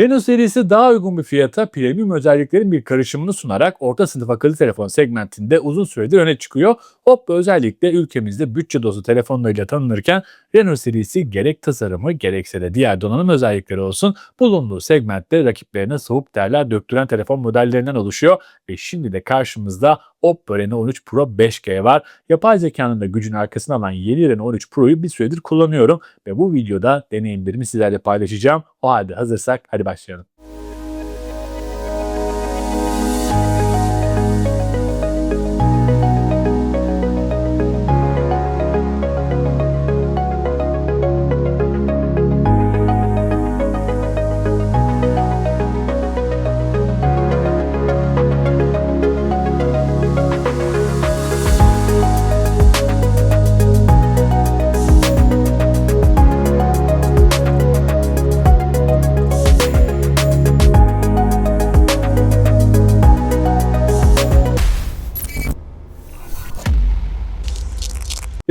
Reno serisi daha uygun bir fiyata premium özelliklerin bir karışımını sunarak orta sınıf akıllı telefon segmentinde uzun süredir öne çıkıyor. Oppo özellikle ülkemizde bütçe dostu telefonlarıyla tanınırken Reno serisi gerek tasarımı gerekse de diğer donanım özellikleri olsun bulunduğu segmentte rakiplerine soğuk derler döktüren telefon modellerinden oluşuyor ve şimdi de karşımızda Oppo Reno 13 Pro 5G var. Yapay zekanın da gücün arkasına alan yeni Reno 13 Pro'yu bir süredir kullanıyorum ve bu videoda deneyimlerimi sizlerle paylaşacağım. O halde hazırsak hadi başlayalım.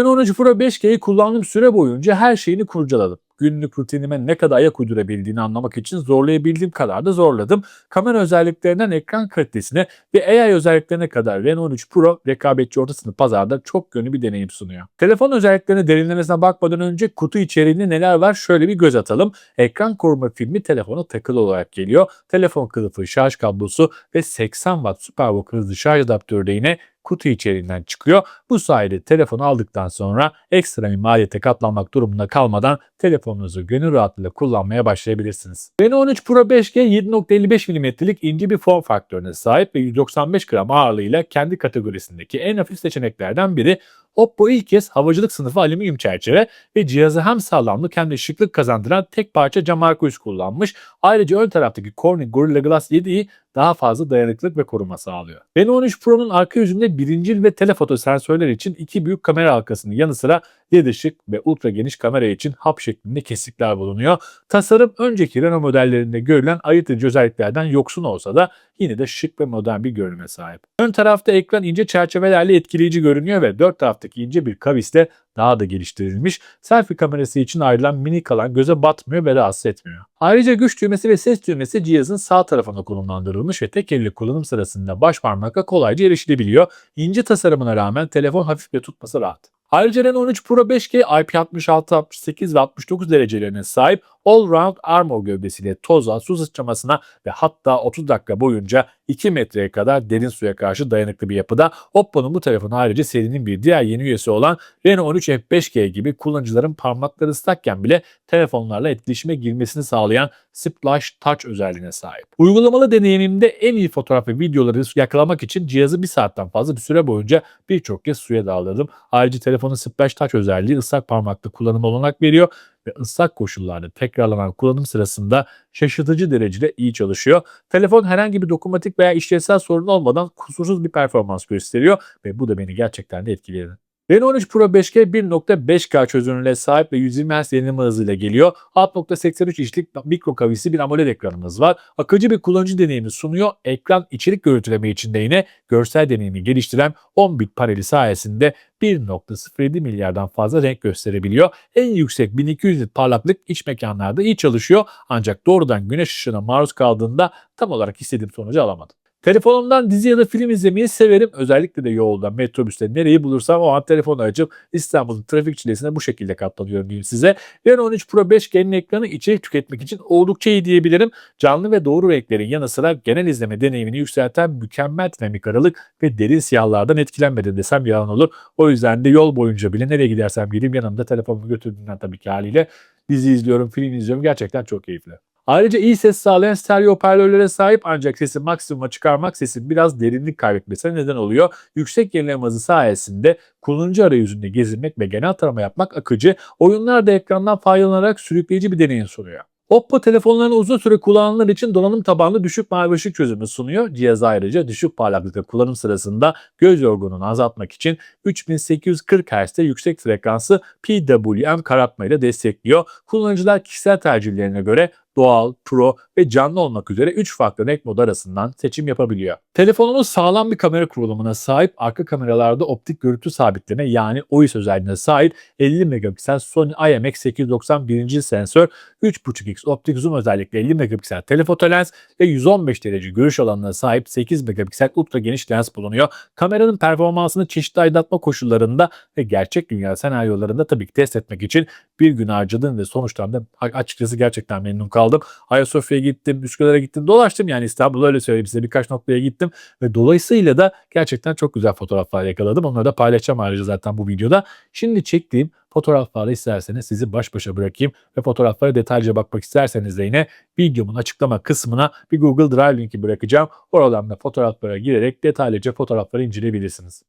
13 Pro 5G'yi kullandığım süre boyunca her şeyini kurcaladım. Günlük rutinime ne kadar ayak uydurabildiğini anlamak için zorlayabildiğim kadar da zorladım. Kamera özelliklerinden ekran kalitesine ve AI özelliklerine kadar Reno 13 Pro rekabetçi orta sınıf pazarda çok yönlü bir deneyim sunuyor. Telefon özelliklerine derinlemesine bakmadan önce kutu içeriğinde neler var şöyle bir göz atalım. Ekran koruma filmi telefona takılı olarak geliyor. Telefon kılıfı, şarj kablosu ve 80 Watt SuperVOOC hızlı şarj adaptörü de yine kutu içeriğinden çıkıyor. Bu sayede telefonu aldıktan sonra ekstra bir maliyete katlanmak durumunda kalmadan telefonunuzu gönül rahatlığıyla kullanmaya başlayabilirsiniz. Reno 13 Pro 5G 7.55 mm'lik ince bir form faktörüne sahip ve 195 gram ağırlığıyla kendi kategorisindeki en hafif seçeneklerden biri. Oppo ilk kez havacılık sınıfı alüminyum çerçeve ve cihazı hem sağlamlık hem de şıklık kazandıran tek parça cam arka yüz kullanmış. Ayrıca ön taraftaki Corning Gorilla Glass 7i daha fazla dayanıklılık ve koruma sağlıyor. Reno 13 Pro'nun arka yüzünde birincil ve telefoto sensörler için iki büyük kamera halkasının yanı sıra LED ışık ve ultra geniş kamera için hap şeklinde kesikler bulunuyor. Tasarım önceki Renault modellerinde görülen ayırt edici özelliklerden yoksun olsa da yine de şık ve modern bir görünüme sahip. Ön tarafta ekran ince çerçevelerle etkileyici görünüyor ve dört taraftaki ince bir kavisle daha da geliştirilmiş. Selfie kamerası için ayrılan mini kalan göze batmıyor ve rahatsız etmiyor. Ayrıca güç düğmesi ve ses düğmesi cihazın sağ tarafına konumlandırılmış ve tek elle kullanım sırasında baş parmakla kolayca erişilebiliyor. İnce tasarımına rağmen telefon hafif ve tutması rahat. Ayrıca Reno 13 Pro 5G IP66, 68 ve 69 derecelerine sahip All-Round Armor gövdesiyle toza, su sıçramasına ve hatta 30 dakika boyunca 2 metreye kadar derin suya karşı dayanıklı bir yapıda. Oppo'nun bu telefonu ayrıca serinin bir diğer yeni üyesi olan Reno 13 F5G gibi kullanıcıların parmakları ıslakken bile telefonlarla etkileşime girmesini sağlayan Splash Touch özelliğine sahip. Uygulamalı deneyimimde en iyi fotoğraf ve videoları yakalamak için cihazı bir saatten fazla bir süre boyunca birçok kez suya daldırdım. Ayrıca telefonun Splash Touch özelliği ıslak parmakla kullanım olanak veriyor ve ıslak koşullarda tekrarlanan kullanım sırasında şaşırtıcı derecede iyi çalışıyor. Telefon herhangi bir dokunmatik veya işlevsel sorun olmadan kusursuz bir performans gösteriyor ve bu da beni gerçekten de etkiledi. Reno 13 Pro 5G 1.5K çözünürlüğe sahip ve 120 Hz yenileme hızıyla geliyor. 6.83 inçlik mikro kavisli bir AMOLED ekranımız var. Akıcı bir kullanıcı deneyimi sunuyor. Ekran içerik görüntüleme için de yine görsel deneyimi geliştiren 10 bit paneli sayesinde 1.07 milyardan fazla renk gösterebiliyor. En yüksek 1200 nit parlaklık iç mekanlarda iyi çalışıyor ancak doğrudan güneş ışığına maruz kaldığında tam olarak istediğim sonucu alamadım. Telefonumdan dizi ya da film izlemeyi severim. Özellikle de yolda, metrobüste nereyi bulursam o an telefonu açıp İstanbul'un trafik çilesine bu şekilde katlanıyorum diyeyim size. Reno 13 Pro 5G'nin ekranı içerik tüketmek için oldukça iyi diyebilirim. Canlı ve doğru renklerin yanı sıra genel izleme deneyimini yükselten mükemmel dinamik aralık ve derin siyahlardan etkilenmedim desem yalan olur. O yüzden de yol boyunca bile nereye gidersem gideyim yanımda telefonumu götürdüğümden tabii ki haliyle dizi izliyorum, film izliyorum. Gerçekten çok keyifli. Ayrıca iyi ses sağlayan stereo hoparlörlere sahip ancak sesi maksimuma çıkarmak sesin biraz derinlik kaybetmesine neden oluyor. Yüksek yenileme hızı sayesinde kullanıcı arayüzünde gezinmek ve genel tarama yapmak akıcı, oyunlarda ekrandan faydalanarak sürükleyici bir deneyim sunuyor. Oppo telefonlarını uzun süre kullananlar için donanım tabanlı düşük mavi ışık çözümü sunuyor. Cihaz ayrıca düşük parlaklıkta kullanım sırasında göz yorgunluğunu azaltmak için 3840 Hz'de yüksek frekanslı PWM karartmayı da destekliyor. Kullanıcılar kişisel tercihlerine göre doğal, pro ve canlı olmak üzere 3 farklı renk modu arasından seçim yapabiliyor. Telefonumuz sağlam bir kamera kurulumuna sahip, arka kameralarda optik görüntü sabitleme yani OIS özelliğine sahip 50 megapiksel Sony IMX890 birinci sensör, 3.5x optik zoom özellikle 50 megapiksel telefoto lens ve 115 derece görüş alanına sahip 8 megapiksel ultra geniş lens bulunuyor. Kameranın performansını çeşitli aydınlatma koşullarında ve gerçek dünya senaryolarında tabii ki test etmek için bir gün harcadım ve sonuçtan da açıkçası gerçekten memnun kaldım. Ayasofya'ya gittim, Üsküdar'a gittim, dolaştım yani İstanbul'da öyle söyleyeyim size birkaç noktaya gittim ve dolayısıyla da gerçekten çok güzel fotoğraflar yakaladım. Onları da paylaşacağım ayrıca zaten bu videoda. Şimdi çektiğim fotoğraflarla isterseniz sizi baş başa bırakayım ve fotoğraflara detaylıca bakmak isterseniz de yine videomun açıklama kısmına bir Google Drive linki bırakacağım. Oradan da fotoğraflara girerek detaylıca fotoğrafları inceleyebilirsiniz.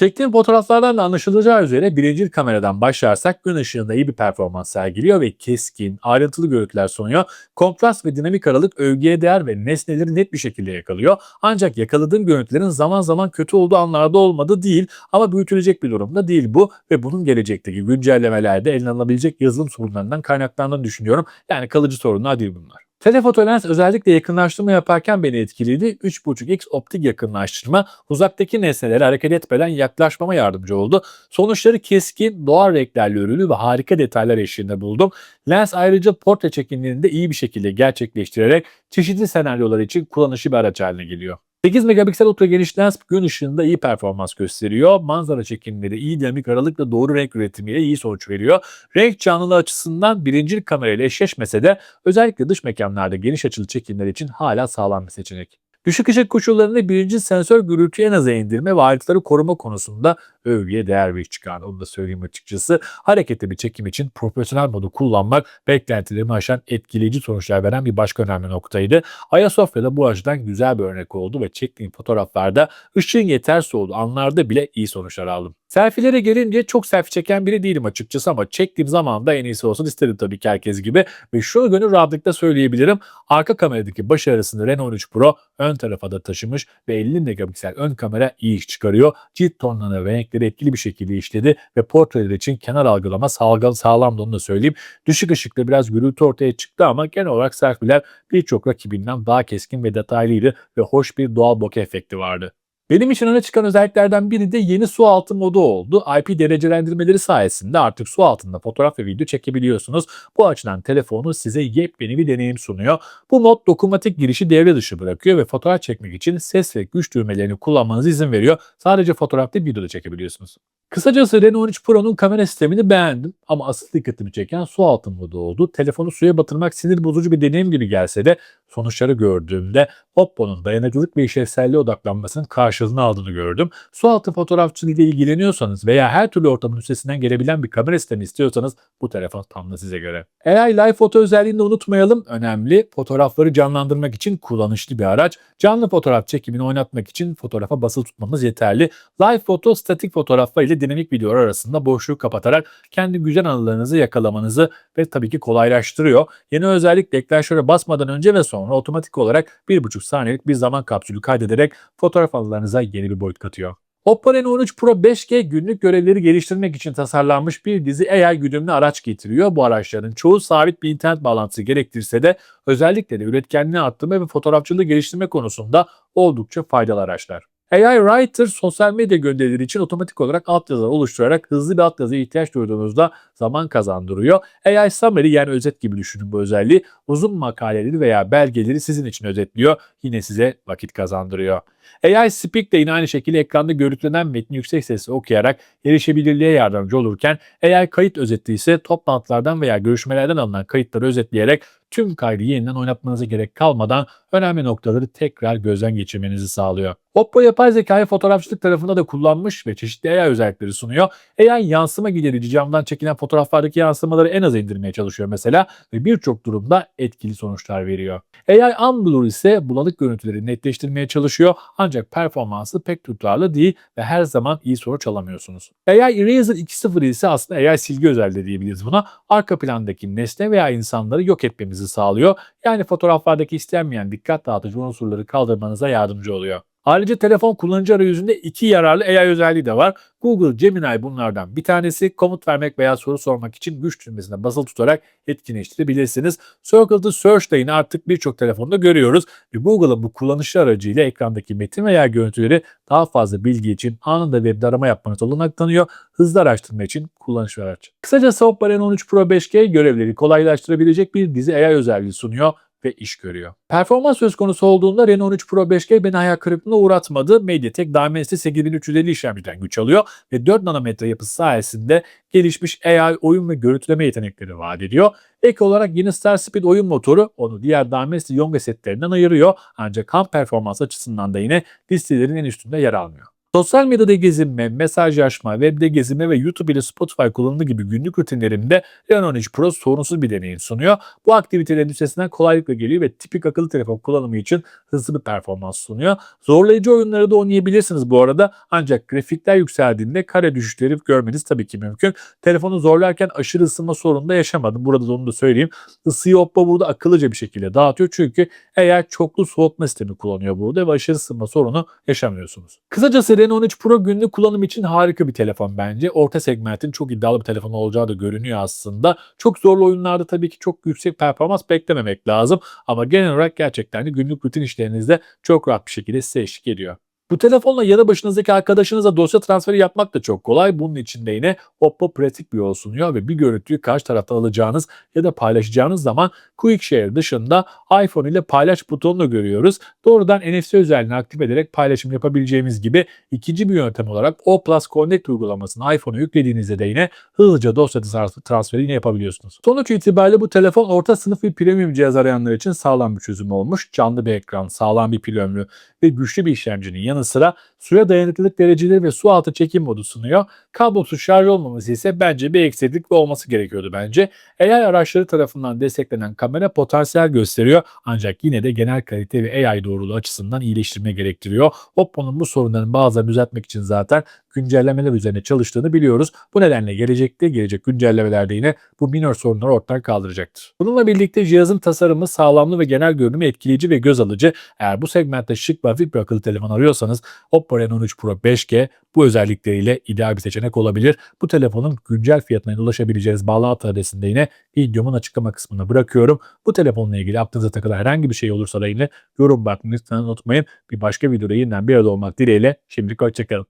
Çektiğim fotoğraflardan da anlaşılacağı üzere birinci kameradan başlarsak gün ışığında iyi bir performans sergiliyor ve keskin, ayrıntılı görüntüler sunuyor. Kontrast ve dinamik aralık övgüye değer ve nesneleri net bir şekilde yakalıyor. Ancak yakaladığım görüntülerin zaman zaman kötü olduğu anlarda olmadı değil ama büyütülecek bir durumda değil bu ve bunun gelecekteki güncellemelerde eline alınabilecek yazılım sorunlarından kaynaklandığını düşünüyorum. Yani kalıcı sorunlar değil bunlar. Telefoto lens özellikle yakınlaştırma yaparken beni etkiledi. 3.5x optik yakınlaştırma uzaktaki nesnelere hareket etmeden yaklaşmama yardımcı oldu. Sonuçları keskin, doğal renklerle örülü ve harika detaylar eşliğinde buldum. Lens ayrıca portre çekimlerini de iyi bir şekilde gerçekleştirerek çeşitli senaryolar için kullanışlı bir araç haline geliyor. 8 megapiksel ultra geniş lens gün ışığında iyi performans gösteriyor. Manzara çekimleri iyi dinamik aralıkla doğru renk üretimiyle iyi sonuç veriyor. Renk canlılığı açısından birinci kamerayla eşleşmese de özellikle dış mekanlarda geniş açılı çekimler için hala sağlam bir seçenek. Düşük ışık koşullarında birinci sensör gürültüyü en aza indirme ve ayrıntıları koruma konusunda övgüye değer bir çıkardı. Onu da söyleyeyim açıkçası. Hareketli bir çekim için profesyonel modu kullanmak beklentilerimi aşan etkileyici sonuçlar veren bir başka önemli noktaydı. Ayasofya'da bu açıdan güzel bir örnek oldu ve çektiğim fotoğraflarda ışığın yetersiz olduğu anlarda bile iyi sonuçlar aldım. Selfie'lere gelince çok selfie çeken biri değilim açıkçası ama çektiğim zaman da en iyisi olsun istedim tabii ki herkes gibi. Ve şunu gönül rahatlıkla söyleyebilirim. Arka kameradaki başarısını Renault 13 Pro ön tarafa da taşımış ve 50 megapiksel ön kamera iyi iş çıkarıyor. Cilt tonlarını ve renkleri etkili bir şekilde işledi ve portreler için kenar algılama sağlam, sağlamdı onu da söyleyeyim. Düşük ışıkta biraz gürültü ortaya çıktı ama genel olarak selfie'ler birçok rakibinden daha keskin ve detaylıydı ve hoş bir doğal bokeh efekti vardı. Benim için öne çıkan özelliklerden biri de yeni su altı modu oldu. IP derecelendirmeleri sayesinde artık su altında fotoğraf ve video çekebiliyorsunuz. Bu açıdan telefonu size yepyeni bir deneyim sunuyor. Bu mod dokunmatik girişi devre dışı bırakıyor ve fotoğraf çekmek için ses ve güç düğmelerini kullanmanıza izin veriyor. Sadece fotoğraf değil video da çekebiliyorsunuz. Kısacası Renault 13 Pro'nun kamera sistemini beğendim ama asıl dikkatimi çeken su altı modu oldu. Telefonu suya batırmak sinir bozucu bir deneyim gibi gelse de sonuçları gördüğümde Oppo'nun dayanıklılık ve işlevselliğe odaklanmasının karşılığını aldığını gördüm. Su altı fotoğrafçılığı ile ilgileniyorsanız veya her türlü ortamın üstesinden gelebilen bir kamera sistemi istiyorsanız bu telefon tam da size göre. AI Live Foto özelliğini de unutmayalım. Önemli. Fotoğrafları canlandırmak için kullanışlı bir araç. Canlı fotoğraf çekimini oynatmak için fotoğrafa basılı tutmamız yeterli. Live Foto statik fotoğraflar ile dinamik videolar arasında boşluğu kapatarak kendi güzel anılarınızı yakalamanızı ve tabii ki kolaylaştırıyor. Yeni özellik deklanşöre basmadan önce ve sonra otomatik olarak 1,5 saniyelik bir zaman kapsülü kaydederek fotoğraf anılarınıza yeni bir boyut katıyor. Oppo Reno 13 Pro 5G günlük görevleri geliştirmek için tasarlanmış bir dizi AI güdümlü araç getiriyor. Bu araçların çoğu sabit bir internet bağlantısı gerektirse de özellikle de üretkenliği arttırma ve fotoğrafçılığı geliştirme konusunda oldukça faydalı araçlar. AI Writer sosyal medya gönderileri için otomatik olarak altyazılar oluşturarak hızlı bir altyazıya ihtiyaç duyduğunuzda zaman kazandırıyor. AI Summary yani özet gibi düşünün bu özelliği. Uzun makaleleri veya belgeleri sizin için özetliyor. Yine size vakit kazandırıyor. AI Speak de yine aynı şekilde ekranda görüntülenen metni yüksek sesle okuyarak erişebilirliğe yardımcı olurken AI kayıt özeti ise toplantılardan veya görüşmelerden alınan kayıtları özetleyerek tüm kaydı yeniden oynatmanıza gerek kalmadan önemli noktaları tekrar gözden geçirmenizi sağlıyor. Oppo yapay zekayı fotoğrafçılık tarafında da kullanmış ve çeşitli AI özellikleri sunuyor. AI yansıma giderici camdan çekilen fotoğraflardaki yansımaları en aza indirmeye çalışıyor mesela ve birçok durumda etkili sonuçlar veriyor. AI Unblur ise bulanık görüntüleri netleştirmeye çalışıyor ancak performansı pek tutarlı değil ve her zaman iyi sonuç alamıyorsunuz. AI Eraser 2.0 ise aslında AI silgi özelliği diyebiliriz buna. Arka plandaki nesne veya insanları yok etmemizi sağlıyor. Yani fotoğraflardaki istenmeyen dikkat dağıtıcı unsurları kaldırmanıza yardımcı oluyor. Ayrıca telefon kullanıcı arayüzünde iki yararlı AI özelliği de var. Google Gemini bunlardan bir tanesi. Komut vermek veya soru sormak için güç düğmesine basılı tutarak etkinleştirebilirsiniz. Circle to Search da yine artık birçok telefonda görüyoruz. Ve Google'ın bu kullanıcı aracıyla ekrandaki metin veya görüntüleri daha fazla bilgi için anında webde arama yapmanız olanak tanıyor. Hızlı araştırma için kullanışlı araç. Kısacası Oppo Reno 13 Pro 5G görevleri kolaylaştırabilecek bir dizi AI özelliği sunuyor ve iş görüyor. Performans söz konusu olduğunda Reno 13 Pro 5G beni hayal kırıklığına uğratmadı. MediaTek Dimensity 8350 işlemciden güç alıyor ve 4 nanometre yapısı sayesinde gelişmiş AI oyun ve görüntüleme yetenekleri vaat ediyor. Ek olarak yeni Star Speed oyun motoru onu diğer Dimensity Yonga setlerinden ayırıyor ancak kam performans açısından da yine listelerin en üstünde yer almıyor. Sosyal medyada gezinme, mesajlaşma, webde gezinme ve YouTube ile Spotify kullanımı gibi günlük rutinlerimde Reno 13 Pro sorunsuz bir deneyim sunuyor. Bu aktivitelerin üstesinden kolaylıkla geliyor ve tipik akıllı telefon kullanımı için hızlı bir performans sunuyor. Zorlayıcı oyunları da oynayabilirsiniz bu arada ancak grafikler yükseldiğinde kare düşüşleri görmeniz tabii ki mümkün. Telefonu zorlarken aşırı ısınma sorunu da yaşamadım. Burada da onu da söyleyeyim. Isıyı Oppo burada akıllıca bir şekilde dağıtıyor çünkü eğer çoklu soğutma sistemi kullanıyor burada ve aşırı ısınma sorunu yaşamıyorsunuz. Kısacası Reno 13 Pro günlük kullanım için harika bir telefon bence. Orta segmentin çok iddialı bir telefon olacağı da görünüyor aslında. Çok zorlu oyunlarda tabii ki çok yüksek performans beklememek lazım. Ama genel olarak gerçekten de günlük rutin işlerinizde çok rahat bir şekilde size eşlik ediyor. Bu telefonla yanı başınızdaki arkadaşınıza dosya transferi yapmak da çok kolay. Bunun için de yine Oppo pratik bir yol sunuyor ve bir görüntüyü karşı tarafta alacağınız ya da paylaşacağınız zaman Quick Share dışında iPhone ile paylaş butonunu görüyoruz. Doğrudan NFC özelliğini aktif ederek paylaşım yapabileceğimiz gibi ikinci bir yöntem olarak O Plus Connect uygulamasını iPhone'a yüklediğinizde de yine hızlıca dosya transferi yine yapabiliyorsunuz. Sonuç itibariyle bu telefon orta sınıf bir premium cihaz arayanlar için sağlam bir çözüm olmuş. Canlı bir ekran, sağlam bir pil ömrü ve güçlü bir işlemcinin yanı sıra suya dayanıklılık dereceleri ve su altı çekim modu sunuyor. Kablosuz şarj olmaması ise bence bir eksiklik ve olması gerekiyordu bence. AI araçları tarafından desteklenen kamera potansiyel gösteriyor ancak yine de genel kalite ve AI doğruluğu açısından iyileştirme gerektiriyor. Oppo'nun bu sorunların bazılarını düzeltmek için zaten güncellemeler üzerine çalıştığını biliyoruz. Bu nedenle gelecekte gelecek güncellemelerde yine bu minor sorunları ortadan kaldıracaktır. Bununla birlikte cihazın tasarımı, sağlamlığı ve genel görünümü etkileyici ve göz alıcı. Eğer bu segmentte şık ve hafif bir akıllı telefon arıyorsanız Oppo Reno 13 Pro 5G bu özellikleriyle ideal bir seçenek olabilir. Bu telefonun güncel fiyatına ulaşabileceğiniz bağlantı adresinde yine videomun açıklama kısmına bırakıyorum. Bu telefonla ilgili aklınıza takılan herhangi bir şey olursa da yine yorum lütfen unutmayın. Bir başka videoda yeniden bir arada olmak dileğiyle şimdilik hoşçakalın.